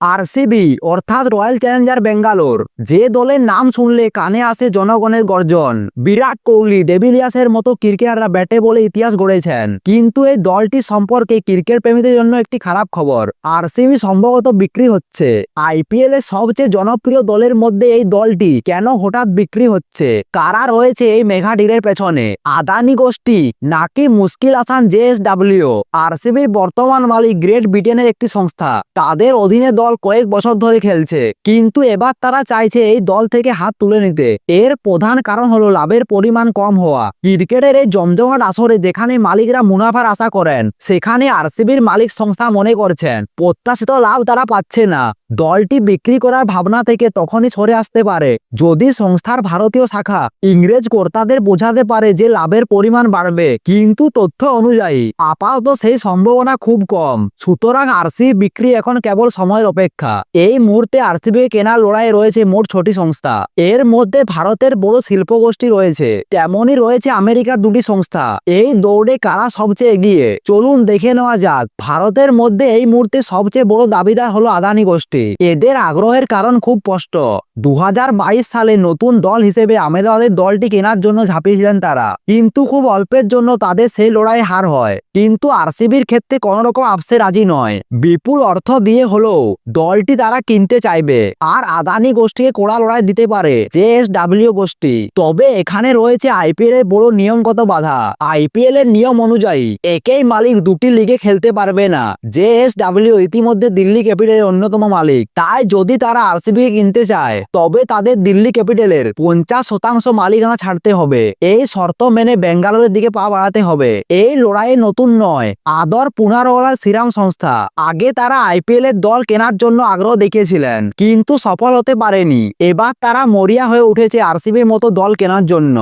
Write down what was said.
RCB, অর্থাৎ royal Challenger Bangalore. যে দলের নাম শুনলে কানে আসে জনগণের গর্জন। বিরাট কোহলি, ডেভিলিয়াসের মতো ক্রিকেটাররা ব্যাটে বলে ইতিহাস গড়েছেন। কিন্তু এই দলটি সম্পর্কে ক্রিকেট প্রেমীদের জন্য একটি খারাপ খবর। আরসিবি সম্ভবত বিক্রি হচ্ছে। আইপিএল এর সবচেয়ে জনপ্রিয় দলের মধ্যে এই দলটি কেন হঠাৎ বিক্রি হচ্ছে? কারা রয়েছে এই মেঘা ডিলের পেছনে? আদানি গোষ্ঠী নাকি মুশকিল আসান জেএসডাব্লিউ আরসিবির বর্তমান মালিক গ্রেট ব্রিটেনের একটি সংস্থা। তাদের অধীনে দল কয়েক বছর ধরে খেলছে, কিন্তু এবার তারা চাইছে এই দল থেকে হাত তুলে নিতে। এর প্রধান কারণ হলো লাভের পরিমাণ কম হওয়া। ক্রিকেটের এই জমজমাট আসরে যেখানে মালিকরা মুনাফার আশা করেন, সেখানে আরসিবির মালিক সংস্থা মনে করছেন, প্রত্যাশিত লাভ তারা পাচ্ছে না। দলটি বিক্রি করার ভাবনা থেকে তখনই সরে আসতে পারে। যদি সংস্থার ভারতীয় শাখা ইংরেজ কর্তাদের বোঝাতে পারে যে লাভের পরিমাণ বাড়বে, কিন্তু তথ্য অনুযায়ী আপাতত সেই সম্ভাবনা খুব কম। সুতরাং আরসিবি বিক্রি এখন কেবল সময়ের অপেক্ষা এই মুহূর্তে আরসিবি কেনার লড়াই রয়েছে মোট ছটি সংস্থা। এর মধ্যে ভারতের বড় শিল্প গোষ্ঠী রয়েছে। তেমনই রয়েছে আমেরিকার দুটি সংস্থা। এই দৌড়ে কারা সবচেয়ে এগিয়ে? চলুন দেখে নেওয়া যাক। ভারতের মধ্যে এই মুহূর্তে সবচেয়ে বড় দাবিদার হলো আদানি গোষ্ঠী। এদের আগ্রহের কারণ খুব স্পষ্ট। দু হাজার বাইশ সালে নতুন দল হিসেবে আহমেদাবাদের দলটি কেনার জন্য ঝাঁপিয়েছিলেন তারা। কিন্তু খুব অল্পের জন্য তাদের সেই লড়াই হার হয়। কিন্তু আরসিবির ক্ষেত্রে কোনো রকম আপসে রাজি নয়। বিপুল অর্থ দিয়ে হলেও দলটি তারা কিনতে চাইবে। আর আদানি গোষ্ঠীকে কোড়া লড়াই দিতে পারে, জে এস জেএসডাব্লিউ গোষ্ঠী। তবে এখানে রয়েছে আইপিএল এর বড় নিয়মগত বাধা। আইপিএল এর নিয়ম অনুযায়ী, একই মালিক দুটি লিগে খেলতে পারবে না। জে এস জেএসডাব্লিউ ইতিমধ্যে দিল্লি ক্যাপিটালের অন্যতম মালিক। তাই যদি তারা আরসিবি কিনতে চায়, তবে তাদের দিল্লি ক্যাপিটালের পঞ্চাশ শতাংশ মালিকানা ছাড়তে হবে। এই শর্ত মেনে বেঙ্গালোরের দিকে পা বাড়াতে হবে। এই লড়াই নতুন নয়, আদর পুনারওয়ালার শ্রীরাম সংস্থা। আগে তারা আইপিএল এর দল কেনার জন্য আগ্রহ দেখিয়েছিলেন, কিন্তু সফল হতে পারেনি। এবার তারা মরিয়া হয়ে উঠেছে আরসিবির মতো দল কেনার জন্য।